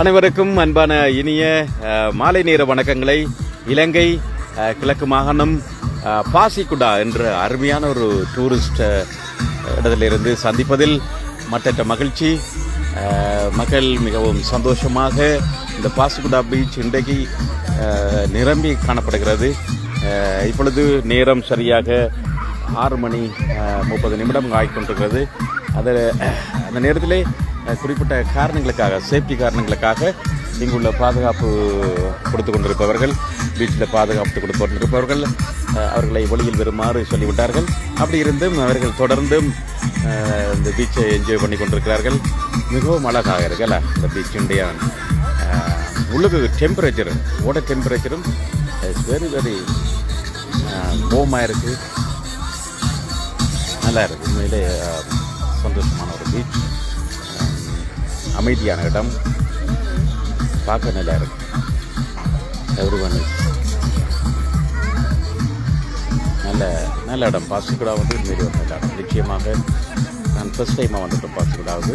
அனைவருக்கும் அன்பான இனிய மாலை நேர வணக்கங்களை. இலங்கை கிழக்கு மாகாணம் பாசிக்குடா என்ற அருமையான ஒரு டூரிஸ்ட் இடத்திலிருந்து சந்திப்பதில் மற்ற மகிழ்ச்சி. மக்கள் மிகவும் சந்தோஷமாக இந்த பாசிக்குடா பீச் இன்றைக்கு நிரம்பி காணப்படுகிறது. இப்பொழுது நேரம் சரியாக ஆறு மணி முப்பது நிமிடம் ஆகிக்கொண்டிருக்கிறது. அதில் அந்த நேரத்திலே குறிப்பிட்ட காரணங்களுக்காக சேஃப்டி காரணங்களுக்காக இங்குள்ள பாதுகாப்பு கொடுத்து கொண்டிருப்பவர்கள் பீச்சில் பாதுகாப்பு கொடுத்து கொண்டிருப்பவர்கள் அவர்களை வெளியில் வருமாறு சொல்லிவிட்டார்கள். அப்படி இருந்தும் அவர்கள் தொடர்ந்தும் இந்த பீச்சை என்ஜாய் பண்ணி கொண்டிருக்கிறார்கள். மிகவும் அழகாக இருக்குல்ல இந்த பீச்சுடைய உள்ளுக்கு டெம்பரேச்சர் ஓட டெம்பரேச்சரும் வெரி வெரி போமாக இருக்குது நல்லா இருக்குது உண்மையிலே சந்தோஷமான ஒரு பீச் அமைதியான இடம் பார்க்க நல்லா இருக்கு எவ்ரி ஒன் நல்ல நல்ல இடம். பாசிக்குடா வந்து உண்மையிலே ஒரு நல்ல இடம். நிச்சயமாக நான் ஃபஸ்ட் டைமாக வந்துட்டோம் பாசிக்குடாவுக்கு.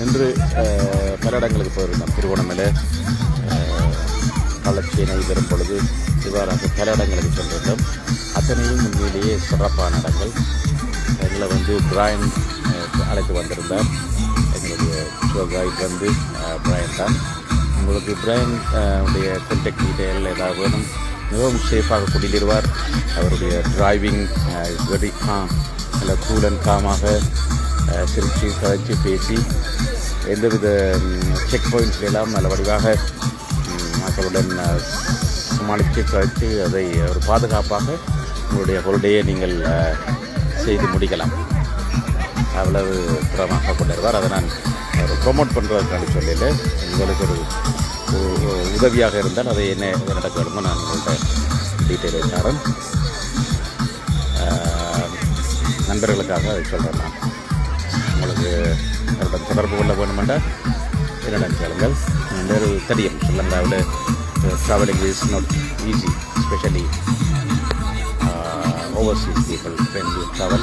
இன்று பல இடங்களுக்கு போயிருந்தோம். திருவோணமலை அஹ், வரும் பொழுது இவ்வாறாக பல இடங்களுக்கு சென்றிருந்தோம். அத்தனையும் உண்மையிலேயே சிறப்பான இடங்கள். எங்களை வந்து பிராயன் அழைத்து வந்திருந்தார். ஷோ கைட் வந்து அஹ், தான். உங்களுக்கு பிராயன் உடைய கான்டாக்ட் டீட்டெயில் ஏதாவது வேணும் மிகவும் சேஃபாக கூட்டிடுவார் அவருடைய டிரைவிங் வெரி நல்ல கூல் அண்ட் காமாக சிரித்து கழிச்சு பேசி எந்தவித செக் பாயிண்ட்ஸ் எல்லாம் நல்ல வடிவாக மக்களுடன் சமாளித்து கழித்து அதை ஒரு பாதுகாப்பாக உங்களுடைய ஹோல்டேயை நீங்கள் செய்து முடிக்கலாம். அவ்வளவு புறமாக கொண்டிருவார் அதை நான் ப்ரொமோட் பண்ணுறதுக்கான சொல்லியில் உங்களுக்கு ஒரு உதவியாக இருந்தால் அதை என்ன எது நடக்க வேணுமோ நான் உங்கள்கிட்ட டீட்டெயில் தரேன். நண்பர்களுக்காக அதை சொல்கிறேன் நான். உங்களுக்கு என்னிடம் தொடர்பு கொள்ள வேணுமெண்டா என்னிடம் கேளுங்கள். வேறு தெரியும். ஸ்ரீலங்காவில் travelling is not easy specially overseas people when you travel.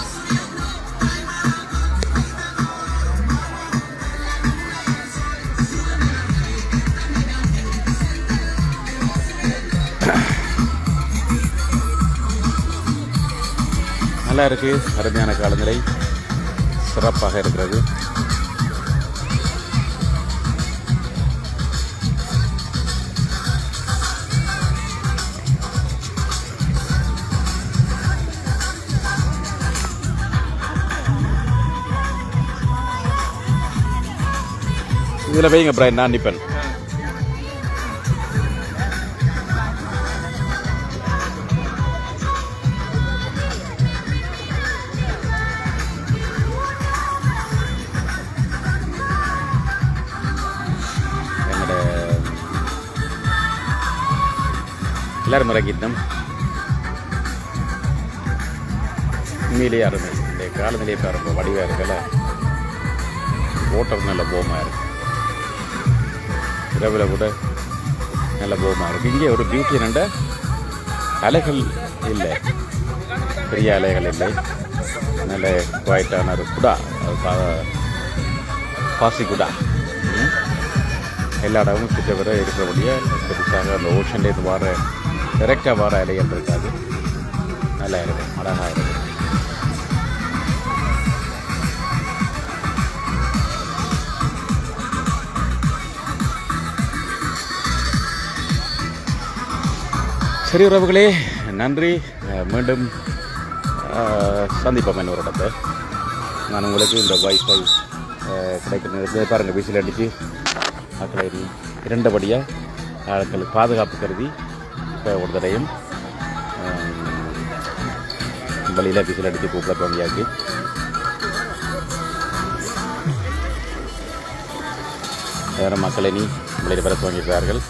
நல்லா இருக்குது அருமையான காலநிலை. சிறப்பாக இருக்கிறது. இதில் வைங்க பிராயன் நான் நிற்பேன் எல்லாரும் இறங்கிட்டோம் உண்மையிலேயே அருமை. இந்த காலநிலை இப்போ ரொம்ப வடிவாக இருக்கல ஓட்டம் நல்ல போமாக இருக்கு. இரவில் கூட நல்ல போமாக இருக்குது இங்கே ஒரு பியூட்டி நண்ட அலைகள் இல்லை. பெரிய அலைகள் இல்லை. நல்ல குவாய்ட்டான ஒரு குடா. அது பாசி குடா. எல்லா இடமும் சுற்ற வர இருக்கிறபடியே பெருசாக அந்த ஓஷன்லேருந்து வர டைரெக்டாக வர அலைகள் இருக்காது நல்லா இருக்குது அழகாக இருக்குது சரி உறவுகளே நன்றி மீண்டும் அஹ், சந்திப்போம் இன்னொரு இடத்தை நான் உங்களுக்கு இந்த வைஃபை கிடைக்கிறது பாருங்கள் வீசில் அடித்து மக்களை இரண்டபடியாக ஆட்களுக்கு பாதுகாப்பு கருதி ஒரு தடையும் வழியில் வீசில் அடித்து கூப்பிட தோண்டியாக்கி வேறு மக்களை நீ வெளியில் பெற துவங்கியிருக்கிறார்கள்.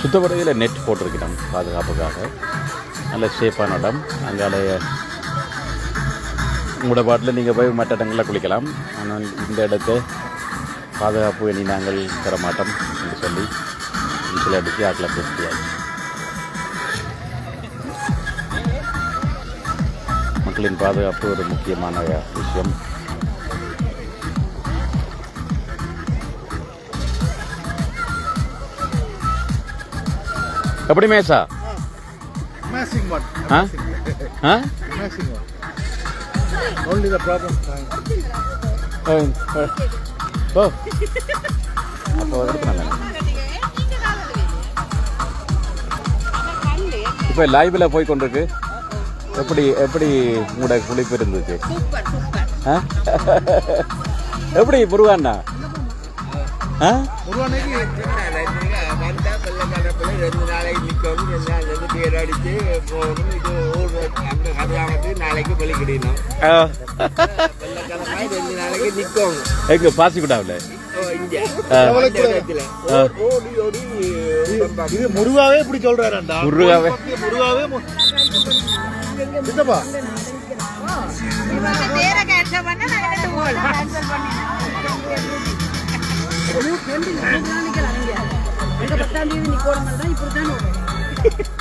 சுத்தப்படையில் நெட் போட்டிருக்கிறோம் பாதுகாப்புக்காக. நல்ல சேஃபான இடம். அங்கால உங்களோட பாட்டில் நீங்கள் போய் மற்ற இடங்களில் குளிக்கலாம். ஆனால் இந்த இடத்தை பாதுகாப்பு இனி நாங்கள் தர மாட்டோம் என்று சொல்லி வீட்டில் அடித்து ஆட்டில் பேசியாச்சு மக்களின் பாதுகாப்பு ஒரு முக்கியமான விஷயம் எப்படி மேசா. ஆ. Only the problem time. ஓ அப்போ இப்போ லைவில் போய் கொண்டிருக்கு. எப்படி எப்படி உங்களோட குளிப்பு இருந்துச்சு? ஆ? எப்படி முருகாண்ணா? ஆ? அடிச்சு போகணும் இது ஊர் அந்த கதையானது நாளைக்கு வெளிக்கிடணும் ஆ. வெள்ளக்காரமாய் ரெண்டு நாளைக்கு நிற்கணும் எங்க பாசிக்குடாவில்? இது முருகாவே இப்படி சொல்றாருண்டா முருகாவே. முருகாவே சித்தப்பா. பத்தாம் தேதி நிக்கோணும் தான் இப்படி தான்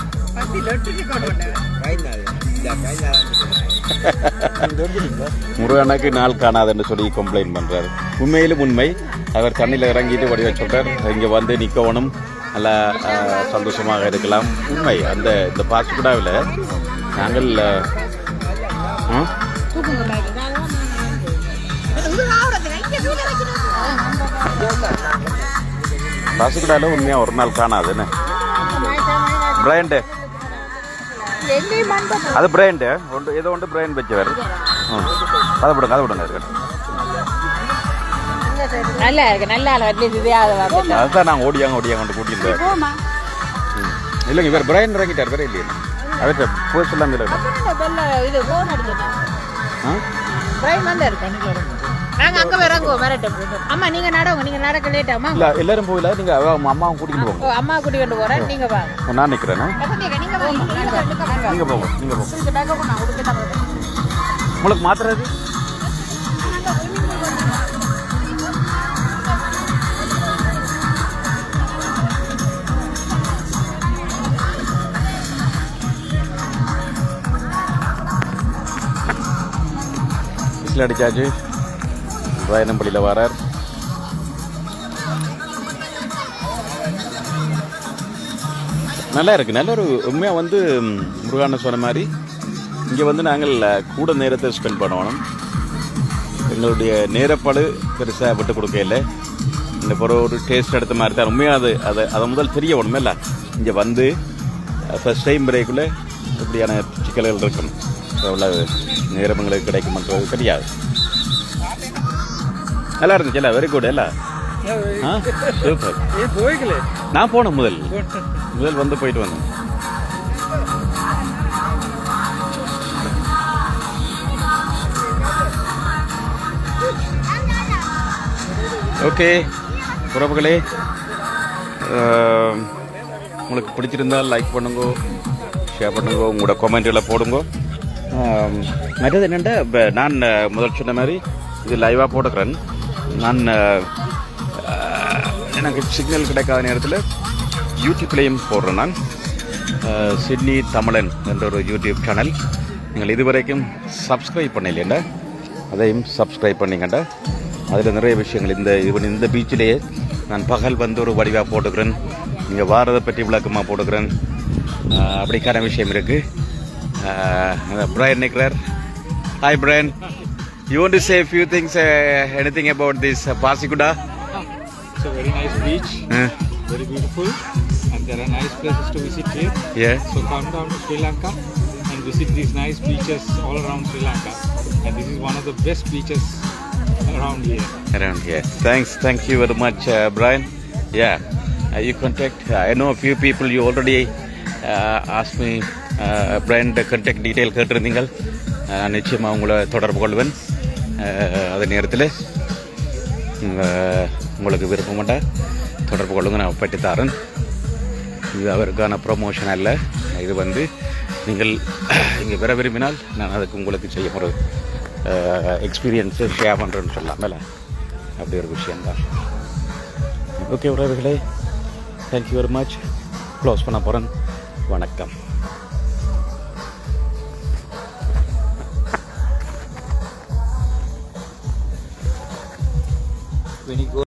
முருகனுக்கு நாள் காணாதுன்னு சொல்லி கம்ப்ளைண்ட் பண்றாரு. உண்மையிலும் உண்மை. அவர் தண்ணியில் இறங்கிட்டு வடிவ சொல்றார். இங்க வந்து நிக்கவனும் நல்லா சந்தோஷமாக இருக்கலாம். உண்மை. அந்த இந்த பாசுகுடாவில் நாங்கள் பாசுகுடாவில் உண்மையாக ஒரு நாள் காணாதுன்னு பிரைண்டு அது பிரைண்டு ஒன்று ஏதோ ஒன்று பிரைன் வச்சவர். ம் அதை விடுங்க அதை விடுங்க இருக்கட்டும் நல்லா இருக்கு நல்லா வந்துட்டோம் அதுதான் நான் ஓடியாங்க ஓடியாங்க போமா? இல்லைங்க இவர் பிரைன் இறங்கிட்டார் வேற இல்லையா. அவர்கிட்ட போஸ்ட் எல்லாம் இல்லை. வெள்ள இது போன் அடிச்சிட்டேன் ஆ? பிரைன் வந்து இருக்கு நாங்க அங்க இறங்குவோம். வரட்டும் அம்மா நீங்க நடவுங்க நீங்க நடக்க லேட்டாமா இல்லை எல்லாரும் போகல. நீங்கள் அவ அம்மாவும் கூட்டிகிட்டு போங்க. அம்மா கூட்டிட்டு போறேன். நீங்க வாங்க. நான் நிற்கிறேண்ணே நீங்க நீங்க போங்க நீங்கள் போங்க. நான் கொடுத்துட்டேன் உங்களுக்கு மாத்துறது அடிச்சாச்சு. வயனம்பள்ளியில் வரார். நல்லா இருக்குது நல்ல ஒரு உண்மையாக வந்து முருகான சொன்ன மாதிரி இங்கே வந்து நாங்கள் கூட நேரத்தை ஸ்பெண்ட் பண்ணணும். எங்களுடைய நேரப்பாடு பெருசாக விட்டு கொடுக்கல இந்த பிற ஒரு டேஸ்ட் எடுத்த மாதிரி தான். உண்மையாக அது அதை அதை முதல் தெரிய ஒன்றுமே இல்லை. இங்கே வந்து ஃபஸ்ட் டைம் பிரேக்குள்ளே இப்படியான சிக்கல்கள் இருக்கணும். எவ்வளோ நேரம் எங்களுக்கு கிடைக்குமன்றது தெரியாது. நல்லா இருந்துச்சு வெரி குட் இல்லை? ஆ? சூப்பர் நான் போனேன் முதல். முதல் வந்து போயிட்டு வந்தேன். ஓகே உறவுகளே உங்களுக்கு பிடிச்சிருந்தால் லைக் பண்ணுங்க ஷேர் பண்ணுங்க உங்களோட கமெண்ட்களை போடுங்க. மற்றது என்னென்னா நான் முதல் சொன்ன மாதிரி இது லைவாக போட்டுக்கிறேன். நான் எனக்கு சிக்னல் கிடைக்காத நேரத்தில் யூடியூப்லேயும் போடுறேன் நான். சிட்னி தமிழன் என்ற ஒரு யூடியூப் சேனல் நீங்கள் இதுவரைக்கும் சப்ஸ்கிரைப் பண்ணலையேண்டா? அதையும் சப்ஸ்கிரைப் பண்ணிங்கண்டா? அதில் நிறைய விஷயங்கள் இந்த இவன் இந்த பீச்சிலேயே நான் பகல் வந்து ஒரு வடிவாக போட்டுக்கிறேன். இங்கே வாரதை பற்றி விளக்கமாக போட்டுக்கிறேன். அப்படிக்கான விஷயம் இருக்குது பிரைன் நிற்கிறார் hi Brian you want to say few things anything about this Pasikuda It's a very nice beach, very beautiful, and there are nice places to visit here. A So come down to Sri Lanka and visit these nice beaches all around Sri Lanka. And this is one of the best beaches around here. around here. Thanks, thank you very much, uh, Brian. Yeah, uh, you contact. I know a few people. You already uh, asked me, uh, Brian, the contact detail கேட்டிருந்தீங்கள் Uh, நிச்சயமாக உங்களை தொடர்பு கொள்வேன் Uh, அதே நேரத்தில் உங்களுக்கு விருப்பமாட்டா தொடர்பு கொள்ளுங்க. நான் பற்றி தரேன் இது அவருக்கான ப்ரொமோஷன் அல்ல. இது வந்து நீங்கள் இங்கே பெற விரும்பினால் நான் அதுக்கு உங்களுக்கு செய்ய ஒரு எக்ஸ்பீரியன்ஸு ஷேர் பண்ணுறேன்னு சொல்லாமல் அப்படி ஒரு விஷயந்தான் ஓகே உறவுகளே தேங்க்யூ வெரி மச் க்ளோஸ் பண்ண போகிறேன் வணக்கம்.